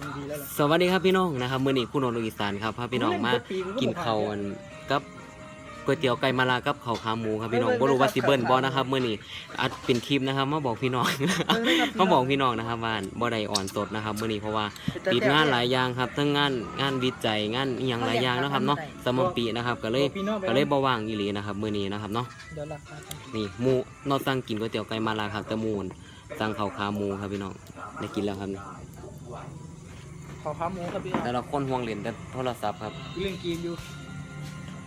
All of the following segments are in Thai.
มันดีแล้วล่ะสวัสดีครับพี่น้องนะครับมื้อนี้คุณโนนอีสานครับพาพี่น้องมากินข้าวกันกับก๋วยเตี๋ยวไก่มะลากับข้าวขาหมูครับพี่น้องบ่รู้ว่าสิเบิ้ลบ่นะครับมื้อนี้อัดเป็นคลิปนะครับมาบอกพี่น้อง มาบอกพี่น้องนะครับว่าบ่ได้อ่อนสดนะครับมื้อนี้เพราะว่าติดงานหลายอย่างครับทั้งงานงานวิจัยงานอีหยังหลายอย่างนะครับเนาะสมองปีนะครับก็เลยพี่น้องไปก็เลยบ่ว่างอีหลีนะครับมื้อนี้นะครับเนาะเดี๋ยวราคากันนี่หมูนอสั่งกินก๋วยเตี๋ยวไก่มะลาครับแต่หมูนสั่งข้าวขาหมูครับพี่น้องได้กินแล้วครับนี่ ขอขาหมูครับพี่แต่ละคนห่วงเล่นแต่โทรศัพท์ครับเรื่องกินอยู่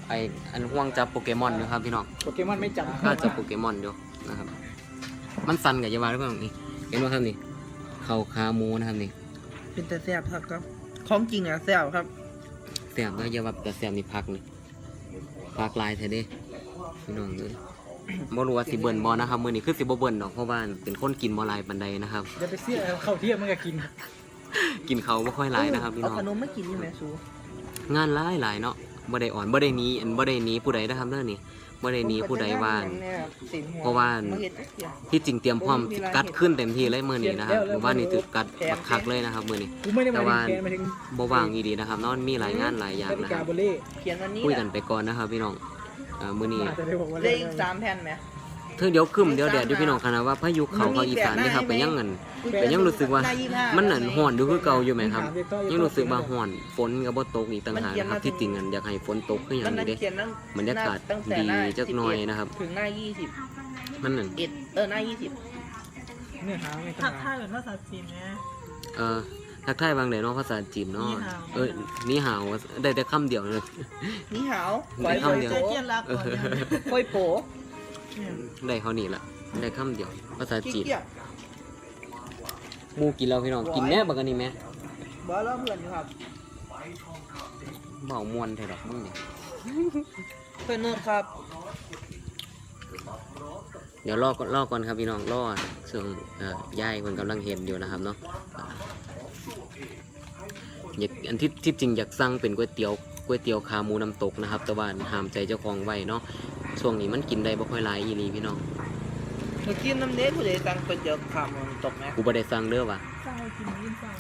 ไออันห่วงจับโปเกมอนอยู่ครับพี่น้องโปเกมอนไม่จับก็จับโปเกมอนอยู่นะครับ มันสั่นกับยาวาหรือเปล่านี่เห็นไหมครับนี่ข้าวขาหมูนะครับนี่ เป็นแต่แซ่บครับครับของจริงอะแซ่บครับแซ่บแล้วอยาวาแต่แซ่บนี่พักนี่พักหลายแท้เด้พี่น้องเลยบ่รู้ว่าสิเบิ่นบ่นะครับมื้อนี้คือสิบ่เบิ่นดอกเพราะว่าเป็นคนกินบ่หลายปานใดนะครับเดี๋ยวไปเสียเข้าเที่ยงมันก็กิน กินเขาวบ่ค่อยหลายนะครับพี่เอาน้องขนมมากินนี่ไหมสูงานหลายหลายเนาะบ่ได้อ่อนบ่ได้หนี้อันบ่ได้หนี้ผู้ใดนะครับเด้อนี่บ่ได้หนี้ผู้ใดว่าอันเพราะว่ามาเฮ็ดจักเที่ยที่จริงเตรียมพร้อมกัดขึ้นเต็มที่เลยมื้อนี้นะครับหมู่บ้านนี้ถือกัดบักคักเลยนะครับมื้อนี้ กูไม่ได้มาแต่ถึว่างแกมาถึงบ่ว่างอีดีนะครับเนาะมีหลายงานหลายอย่างนาฬินะคการับโบเล่เขียนวันนี้คุยแหกัละนไปก่อนนะครับพี่น้องอ่ามื้อนี้ อาจจะได้บอกว่าเหลยอีกสามแผ่นไหม เธอเดี๋ยวครึมเดี๋ยวแดดอยู่พี่น้องคณะว่าพายุเข้าภาคอีสานนี่ครับก็ยังอันก็ยังรู้สึกว่ามันนั่นฮ้อนอยู่คือเก่าอยู่ไหมครับ ยังรู้สึกว่าฮ้อนฝนก็บ่ตกอีกต่างหากนะครับที่จริงอันอยากให้ฝนตกคือหยัมังนนั่นี้นเด้เขียนนั่งบรรยากาศตั้งแต่ดีหน้าจักหน่อย11นะครับ ถึงหน้ายี่สิบมันนั่นเอ็ดเออหน้ายี่สิบเนื้อหาไม่ต้อทังกทายเหมือนภาษาจีนนะเอ่อทักทายบางไดเนาะภาษาจีนเนาะนี่ฮาวเออนี่หาวได้แต่คำเดียวเลยนี่หาวได้ปล่อยคำเดียวเจอเจียนรักก่อนเนี่ยปล่อยโปเนี่ย ได้เขานี่ละได้คำเดียว ภาษาขี้จีนเกียจหมูกินแล้วพี่น้องกินแม่บักอันนี้แม่บ้าแล้วเพื่อนอยู่ครับเบามวนแท้ดอกมึงเนี่ยเพื่อนเนิร์ดครับ เดี๋ยวรอก่อนรอก่อนครับพี่น้องรอส่วนเอ่อยายคนกำลังเห็นอยู่นะครับเนาะอยากอันที่ที่จริงอยากสั่งเป็นก๋วยเตี๋ยวก๋วยเตี๋ยวขาหมูน้ำตกนะครับ แต่ว่าห้ามใจเจ้าของไว้เนาะ ช่วงนี้มันกินได้บ่ค่อยหลายอีหลีพี่น้องเมื่อกี้น้ำเด็กผู้ใดสั่งก๋วยเตี๋ยวขาหมูตกไหมกูบ่ได้สั่งเด้อว่ะสร้างให้กินยินสร้าง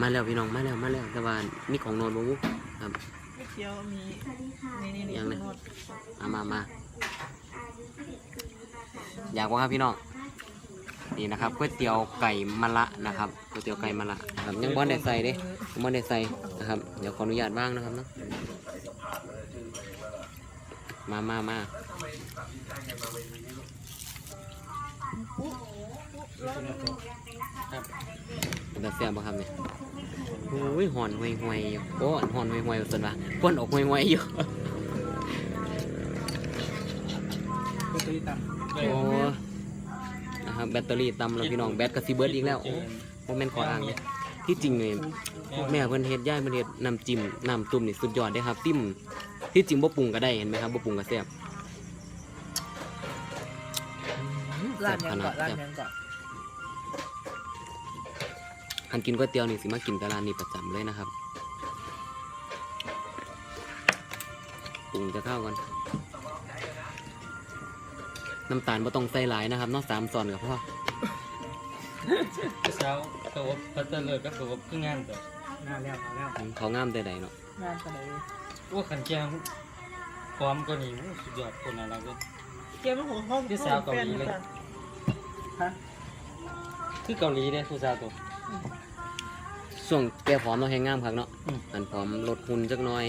มาแล้วพี่น้องมาแล้วมาแล้วแต่ว่านี่ของโนนบ่วูครับก๋วยเตี๋ยวมีนี่นี่นี่ยังไงนวดมามามาอยากว่าครับพี่น้องนี่นะครับก๋วยเตี๋ยวไก่มะละนะครับก๋วยเตี๋ยวไก่มะละนะครับยังบ่ได้ใส่เด้ยังบ่ได้ใส่นะครับเดี๋ยวขออนุญาตบ้างนะครับเนาะ มามามาเป็นตาเสียบบ่ครับเนี่ยโอ้ยหอนห่วยห่วยๆอยู่โอ้หอนห่วยห่วยๆส่วนว่าพ่นออกห่วยห่วยๆอยู่ก็ตีต่โอ้นะครับแบตเตอรี่ต่ำแล้วพี่น้องแบตก็สิเบิดอีกแล้วโอ้โมเมนต์ขออ้างเนี่ยที่จริงเนี่ยแม่เพิ่นเฮ็ดย่ายเพิ่นเฮ็ดน้ำจิ้มน้ำตุ่มนี่สุดยอดเด้ครับติ้ม ที่จริงบ่ปรุงก็ได้เห็นไหมครับบ่ปรุงก็แซ่บร้านยังก่อนร้านยังก่อนคันกินก๋วยเตี๋ยวนี่สิมากินแต่ร้านนี้ประจำเลยนะครับปรุงจะเข้ากันน้ำตาลบ่ต้องใส่หลายนะครับเนอกสามซอนก็พอเช้าตัวพัตเตอร์เลยก็ตัวขึ้นงานตัวำหน้าแล้วเอาแล้วอืมเขางามแต่ใดเนาะงานกันเลย ว่าขันแกงพร้อมก็นี่สุดยอดคนอะไรก็เกมมันหัวห้องที่สาวเกาหลีเลยคือเกาหลีเนี่ยผู้สาวตัว ช่วงแกผอมเนาะแห้งงามคักเนาะอืม อันผอมลดหุ่นจักหน่อย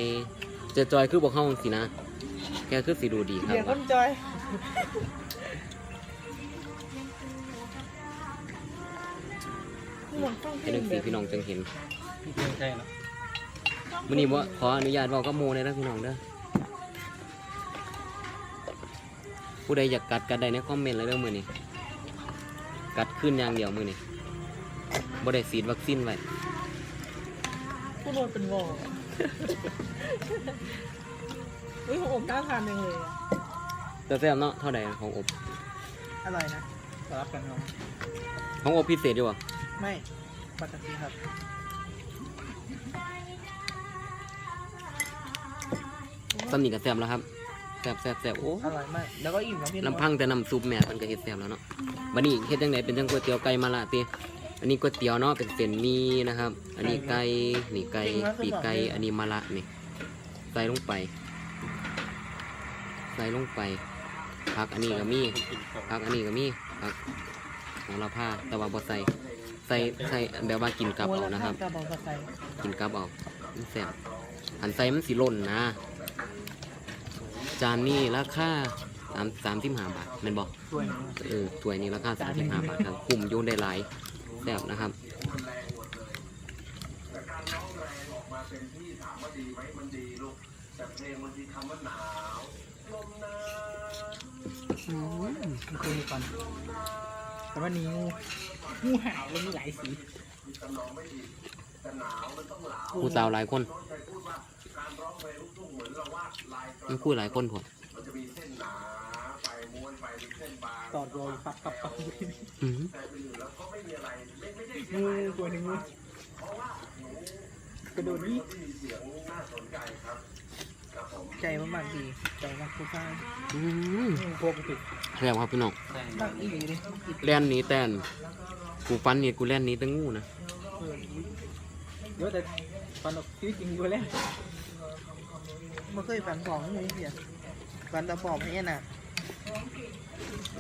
เจะจอยคือบ่เข้าสินะ แกคือสิดูดีครับเดี๋ยวคนจอยหมดต้องให้ดึงสีพี่น้องจังเห็นที่เมืองไทยเนาะ มื้อนี้บ่ขออนุญาตเว้ากับหมู่เลยนะพี่น้องเด้อผู้ใดอยากกัดกัดได้ในคอมเมนต์เลยเด้อมื้อนี้กัดขึ้นอย่างเดียวมื้อนี้บ่ได้ฉีดวัคซีนไว้ผู้โดนเป็นวอลอุ้ยของผมน่าทานจังเลยอะแต่แซ่บเนาะเท่าใดของอบอร่อยนะสลับกันเนาะของอบพิเศษอยู่บ่ไม่ปกติครับ สำนีก็แซ่บแล้วครับแซ่บแซ่บแซ่บโอ้อร่อยมาก แล้วก็อิ่มนะพี่น้องลำพังแต่น้ำซุปแม่มันก็เฮ็ดแซ่บแล้วเนาะบัดนี้เฮ็ดจังไดเป็นจังก๋วยเตี๋ยวไก่มะละติอันนี้ก๋วยเตี๋ยวเนาะเป็นเส้นหมีนะครับ อันนี้ไก่นี่ไก่ปีกไก่อันนี้มะระนี่ใส่ลงไปใส่ลงไปผักอันนี้ก็มีกินข้าวผักอันนี้ก็มีผักของเราผ้าแต่ว่าบ่ใส่ใส่ใส่แบบว่ากินกับเอานะครับกระบอกกระใสกินกับเอามันแซ่บอันใส่มันสิหล่นนะ จานนี้ราคาสามสามสิบห้าบาทแม่นบอกช่วยเออถ้วยนี้ราคาสามสิบห้าบาทครับกลุ่มอยุ่ได้หลายแซ่บนะครับมันคือมีก่อนแต่ว่านี้งูงูเห่าแล้วมีหลายสีผู้สาวหลายคน มันคุยหลายคนผมตอดรอยปับปับปับอื้อหืองูตัวหนึ่งงูกระโดดนี่ใจมันบางทีใจมันคุ้มค่าอื้อหืองูโคกติดแซ่บครับพี่น้องใส่บางอีหลีเลยแล่นหนี้แต่นกูฟันนี่กูแล่นหนี้แต่งูนะเออเดี๋ยวแต่ฟันออกชีวิตจริงกูแล้ว มันเคยฝันของงูเสียฝันตะปอบให้น่ะ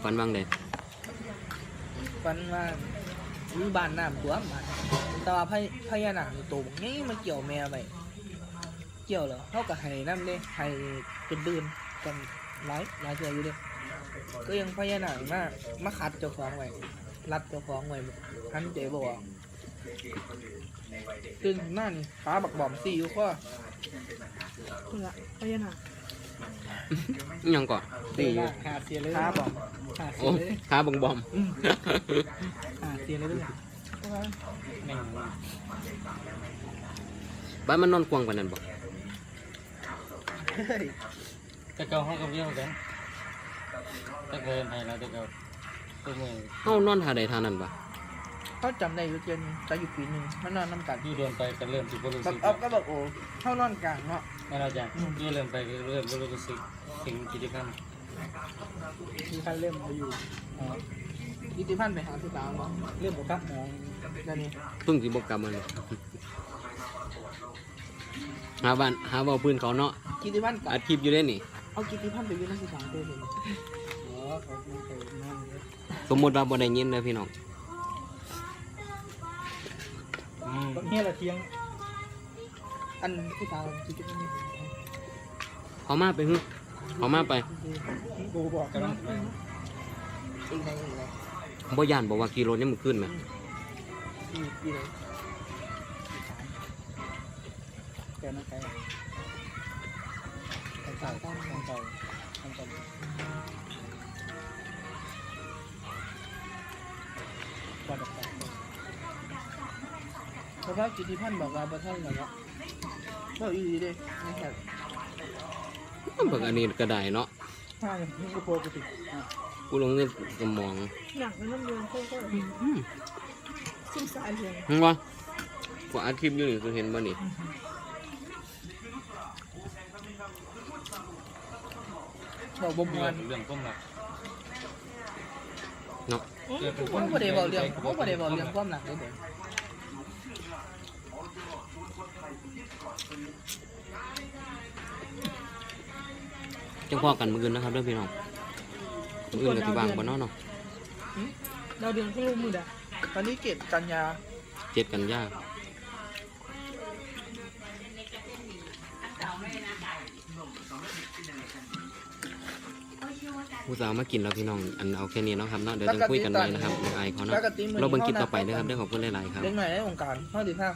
ฟันบางเด็ฝันว่ามีบ้านน้ำตัวมาแต่ว่าพญพญานาคอยู่ตัวบางนี้มันเกี่ยวแม่ไปเกี่ยวเหรอเขากับไห้น้ำเด้ไห้เป็นเดือนกันหลายหลายเทื่ออยู่เด้ก็ยังพญานาคมามาขัดเจ้าของไว้รัดเจ้าของไว้ทันเจ๋บอกว่า ตื่นขึ้นมานี่ฟ้าบักบอมซี่อยู่ข้อคุณละพญานาคอิหยังก่อนเสีนี่ยอยู่หาเสียเลยฟ้าบอมหาเสีโอ้ยเลยขาบังบอมหาเสียเลยด้วยแม่งบ้านมันนอนกวางกว่านั้นบอกเฮ้ยแต่เก่าห้องกับเบี้ยวกันแต่เกินให้แล้วแต่เก่าตัวมือเฮานอนท่าใดท่านั้นปะ เขาจำได้อยู่เจนจะอยู่ปีหนึ่งเขานอนน้ำกันที่เดินไปก็เริ่มที่บ่รู้บัสึกกออฟก็บอกโอ้เขานอนกลางเนาะไม่เราจะที่เริ่มไปก็เริ่มบ่รู้สึกถึงกิจกรรมมีคันเริ่มมาอยู่อ๋อยิติพันธ์ไปหาผู้สาวเนาะเริ่มบอกครับมองนั่นนี่เพิ่งสิบกลับมาเลยหาบ้านหาเบาพื้นเขาเนาะกิติพันธ์กับ อัดคลิปอยู่ได้นี่ เอากิติพันธ์ไปอยืนนักศึกษาตัวหนึ่งอ๋อเขาไม่เคยนั่งเลยสมมติว่าบ่ได้ยินเลยพี่น้อง อืมตอนนี้เรเทียง อันผู้สาวกิตนี่เขามาไปฮึเขามาไปกูบอกกันอีกในอีกในบ่ย่านบอกว่ากิโลนี่มันขึ้นไหม เพราะว่ากิติพันธ์บอกว่าบ่ท่านเหรอเนาะบอกอีหลีเด้ไม่ใช่เบิกอันนี้ก็ได้เนาะถ้าอย่างนี้กูโพกูติดอะกูลงเงินสมองหนังมันน้ำเรืองโค้งอืมๆซุ่มสายเรืองเห็นบ่กูอัดคลิปอยู่นี่คือเห็นบ่นี่บอกบ่มเรื่วอนงเรื่องความรักเนาะเรื่องผมบ่ได้บอกเรื่องผมบ่ได้บอกเรื่องความหนักเลยเด้ จังพ่อกันมื้ออื่นนะครับเด้อพี่น้องมื้ออื่นก็สิว่างบ่เนาะเนาะดาวเดือนก็รู้มือดะตอนนี้เก็บกันยาเจ็ดกันยาผู้สาวมากินแล้วพี่น้องอันเอาแค่นี้เนาะครับเนาะเดี๋ยวจะคุยกันใหม่นะครับเดี๋ยวอายเขาเนาะปกติมื้อนี้เราเบิ่งคลิปต่อไปนะครับเรื่องของเพื่อนหลายๆครับเด็กหน่อยในวงการเขาดีภาค